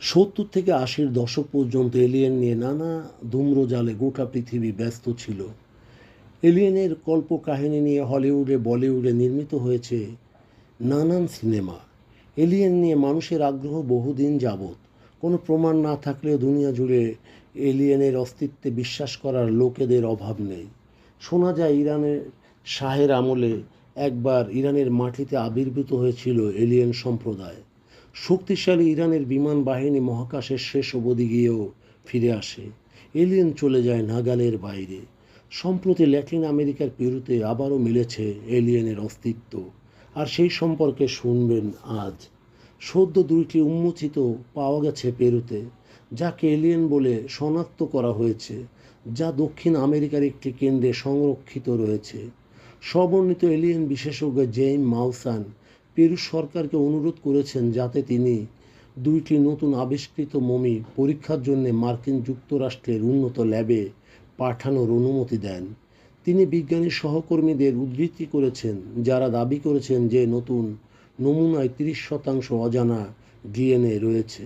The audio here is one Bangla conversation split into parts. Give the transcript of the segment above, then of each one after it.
সত্তর থেকে আশির দশক পর্যন্ত এলিয়েন নিয়ে নানা ধূম্রজালে গোটা পৃথিবী ব্যস্ত ছিল। এলিয়েনের কল্পকাহিনী নিয়ে হলিউডে, বলিউডে নির্মিত হয়েছে নানান সিনেমা। এলিয়েন নিয়ে মানুষের আগ্রহ বহুদিন যাবৎ। কোনো প্রমাণ না থাকলেও দুনিয়া জুড়ে এলিয়েনের অস্তিত্বে বিশ্বাস করার লোকেদের অভাব নেই। শোনা যায়, ইরানের শাহের আমলে একবার ইরানের মাটিতে আবির্ভূত হয়েছিল এলিয়েন সম্প্রদায়। শক্তিশালী ইরানের বিমান বাহিনী মহাকাশের শেষ অবধি গিয়েও ফিরে আসে। এলিয়েন চলে যায় নাগালের বাইরে। সম্প্রতি ল্যাটিন আমেরিকার পেরুতে আবারও মিলেছে এলিয়েনের অস্তিত্ব। আর সেই সম্পর্কে শুনবেন আজ। সদ্য দুইটি উন্মোচিত পাওয়া গেছে পেরুতে, যাকে এলিয়েন বলে শনাক্ত করা হয়েছে, যা দক্ষিণ আমেরিকার একটি কেন্দ্রে সংরক্ষিত রয়েছে। স্ববর্ণিত এলিয়েন বিশেষজ্ঞ জেইম মাউসান পেরু সরকারকে অনুরোধ করেছেন যাতে তিনি দুইটি নতুন আবিষ্কৃত মমি পরীক্ষার জন্য মার্কিন যুক্তরাষ্ট্রের উন্নত ল্যাবে পাঠানোর অনুমতি দেন। তিনি বিজ্ঞানী সহকর্মীদের উদ্ধৃতি করেছেন, যারা দাবি করেছেন যে নতুন নমুনায় তিরিশ শতাংশ অজানা ডিএনএ রয়েছে।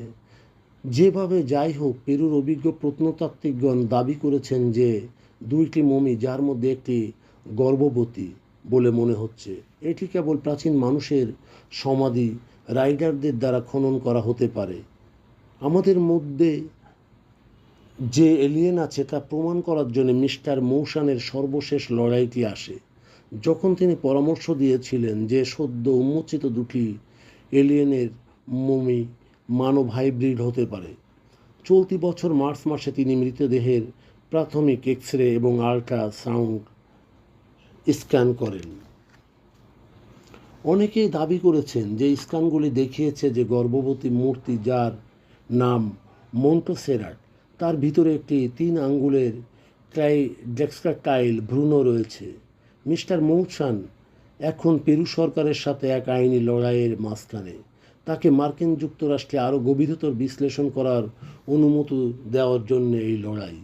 যেভাবে যাই হোক, পেরুর অভিজ্ঞ প্রত্নতাত্ত্বিকগণ দাবি করেছেন যে দুইটি মমি যার মধ্যে একটি গর্ভবতী। বলে মনে হচ্ছে। এটি কেবল প্রাচীন মানুষের সমাধি রাইডারদের দ্বারা খনন করা হতে পারে। আমাদের মধ্যে যে এলিয়েন আছে তা প্রমাণ করার জন্য মিস্টার মৌসানের সর্বশেষ লড়াইটি আসে। যখন তিনি পরামর্শ দিয়েছিলেন যে সদ্য উন্মোচিত দুটি এলিয়েনের মমি মানব হাইব্রিড হতে পারে। চলতি বছর মার্চ মাসে তিনি মৃতদেহের প্রাথমিক এক্স রে এবং আল্ট্রাসাউন্ড স্ক্যান করেন। অনেকেই দাবি করেছেন যে স্ক্যানগুলি দেখিয়েছে যে গর্ভবতী মূর্তি যার নাম মন্টোসেরাট, তার ভিতরে একটি তিন আঙ্গুলের ট্রাই ডেক্সট্রাটাইল ভ্রূণ রয়েছে। মিস্টার মৌসান এখন পেরু সরকারের সাথে এক আইনি লড়াইয়ের মাঝখানে। তাকে মার্কিন যুক্তরাষ্ট্রে আরও গভীরতর বিশ্লেষণ করার অনুমতি দেওয়ার জন্য এই লড়াই।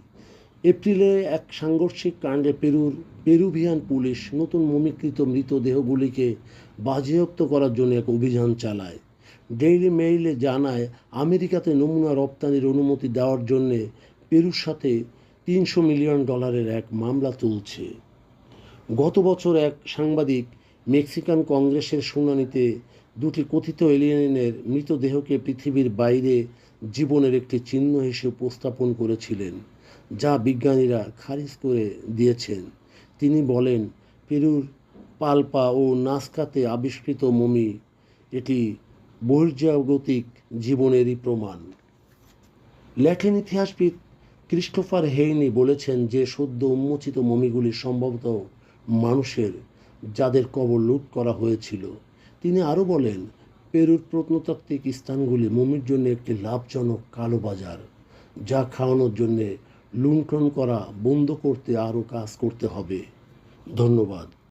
এপ্রিলে এক সাংঘর্ষিক কাণ্ডে পেরুর, পেরুভিয়ান পুলিশ নতুন মমিকৃত মৃতদেহগুলিকে বাজেয়াপ্ত করার জন্য এক অভিযান চালায়। ডেইলি মেইলে জানায়, আমেরিকাতে নমুনা রপ্তানির অনুমতি দেওয়ার জন্যে পেরুর সাথে তিনশো মিলিয়ন ডলারের এক মামলা তুলছে। গত বছর এক সাংবাদিক মেক্সিকান কংগ্রেসের শুনানিতে দুটি কথিত এলিয়েনের মৃতদেহকে পৃথিবীর বাইরে জীবনের একটি চিহ্ন হিসেবে উপস্থাপন করেছিলেন। যা বিজ্ঞানীরা খারিজ করে দিয়েছেন। তিনি বলেন, পেরুর পালপা ও নাস্কাতে আবিষ্কৃত মমি, এটি বহির্জাগতিক জীবনেরই প্রমাণ। ল্যাটিন ইতিহাসবিদ ক্রিস্টোফার হেইনি বলেছেন যে, সদ্য উন্মোচিত মমিগুলি সম্ভবত মানুষের, যাদের কবর লুট করা হয়েছিল। তিনি আরও বলেন, পেরুর প্রত্নতাত্ত্বিক স্থানগুলি মমির জন্য একটি লাভজনক কালো বাজার, যা খাওয়ানোর জন্যে লুণ্ঠন করা বন্ধ করতে আরও কাজ করতে হবে। ধন্যবাদ।